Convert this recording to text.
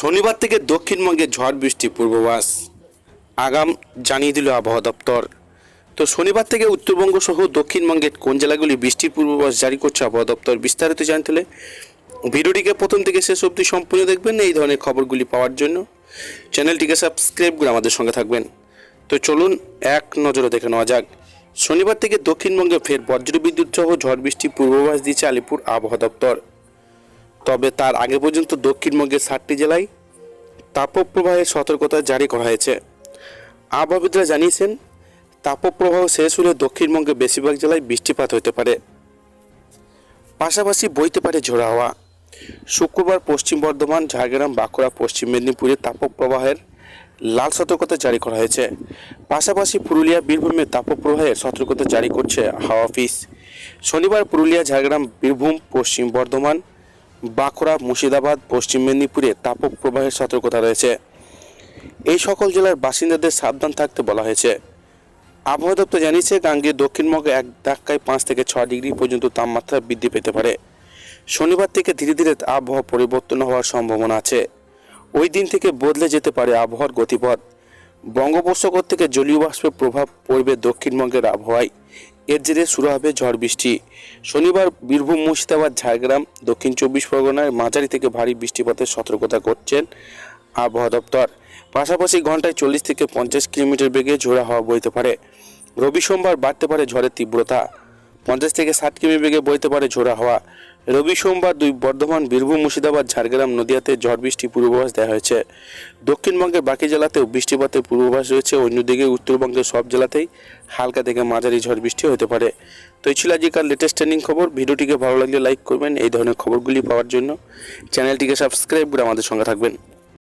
শনিবার থেকে দক্ষিণবঙ্গে ঝড় বৃষ্টি পূর্বাভাস। আগাম জানিয়ে দিল আবহাওয়া দপ্তর। তো শনিবার থেকে উত্তরবঙ্গ সহ দক্ষিণবঙ্গের কোন জেলাগুলি বৃষ্টির পূর্বাভাস জারি করছে আবহাওয়া দপ্তর বিস্তারিত জানতে হলে ভিডিওটিকে প্রথম থেকে শেষ অবধি সম্পূর্ণ দেখবেন, এই ধরনের খবরগুলি পাওয়ার জন্য। চ্যানেলটিকে সাবস্ক্রাইব করে আমাদের সঙ্গে থাকবেন। তো চলুন এক নজরে দেখে নেওয়া যাক। শনিবার থেকে দক্ষিণবঙ্গে ফের বজ্রবিদ্যুৎ সহ ঝড় বৃষ্টির পূর্বাভাস দিয়েছে আলিপুর আবহাওয়া দপ্তর। তবে তার আগে পর্যন্ত দক্ষিণবঙ্গের সাতটি জেলায় তাপপ্রবাহের সতর্কতা জারি করা হয়েছে। আবহাওয়াবিদরা জানিয়েছেন, তাপপ্রবাহ শেষ হলে দক্ষিণবঙ্গে বেশিরভাগ জেলায় বৃষ্টিপাত হতে পারে। পাশাপাশি বইতে পারে ঝোড়ো হাওয়া। শুক্রবার পশ্চিম বর্ধমান, ঝাড়গ্রাম, বাঁকুড়া, পশ্চিম মেদিনীপুরে তাপপ্রবাহের লাল সতর্কতা জারি করা হয়েছে। পাশাপাশি পুরুলিয়া, বীরভূমে তাপপ্রবাহের সতর্কতা জারি করছে হাওয়া অফিস। শনিবার পুরুলিয়া, ঝাড়গ্রাম, বীরভূম, পশ্চিম বর্ধমান বাঁকুড়া, মুর্শিদাবাদ, পশ্চিম মেদিনীপুরে তাপক প্রবাহের সতর্কতা রয়েছে। এই সকল জেলার বাসিন্দাদের সাবধান থাকতে বলা হয়েছে। আবহাওয়া দপ্তর জানিয়েছে গাঙ্গে দক্ষিণবঙ্গে এক ধাক্কায় পাঁচ থেকে ছয় ডিগ্রি পর্যন্ত তাপমাত্রা বৃদ্ধি পেতে পারে। শনিবার থেকে ধীরে ধীরে আবহাওয়া পরিবর্তন হওয়ার সম্ভাবনা আছে। ওই দিন থেকে বদলে যেতে পারে আবহাওয়ার গতিপথ। বঙ্গোপসাগর থেকে জলীয় বাষ্পের প্রভাব পড়বে দক্ষিণবঙ্গের আবহাওয়ায়। এর জেরে শুরু হবে ঝড় বৃষ্টি। শনিবার বীরভূম, মুর্শিদাবাদ, ঝাড়গ্রাম, দক্ষিণ চব্বিশ পরগনায় মাঝারি থেকে ভারী বৃষ্টিপাতের সতর্কতা করছেন আবহাওয়া দপ্তর। পাশাপাশি ঘন্টায় চল্লিশ থেকে পঞ্চাশ কিলোমিটার বেগে ঝোড়া হওয়া বইতে পারে। রবি সোমবার বাড়তে পারে ঝড়ের তীব্রতা। পঞ্চাশ থেকে ষাট কিমি বেগে বইতে পারে ঝোড়া হাওয়া। রবি সোমবার দুই বর্ধমান, বীরভূম, মুর্শিদাবাদ, ঝাড়গ্রাম নদীয়াতে ঝড় বৃষ্টি পূর্বাভাস দেওয়া হয়েছে। দক্ষিণবঙ্গের বাকি জেলাতেও বৃষ্টিপাতের পূর্বাভাস রয়েছে। অন্যদিকে উত্তরবঙ্গের সব জেলাতেই হালকা থেকে মাঝারি ঝড় বৃষ্টি হতে পারে। তো এই ছিল আজকের লেটেস্ট ট্রেন্ডিং খবর। ভিডিওটিকে ভালো লাগলে লাইক করবেন। এই ধরনের খবরগুলি পাওয়ার জন্য চ্যানেলটিকে সাবস্ক্রাইব করে আমাদের সঙ্গে থাকবেন।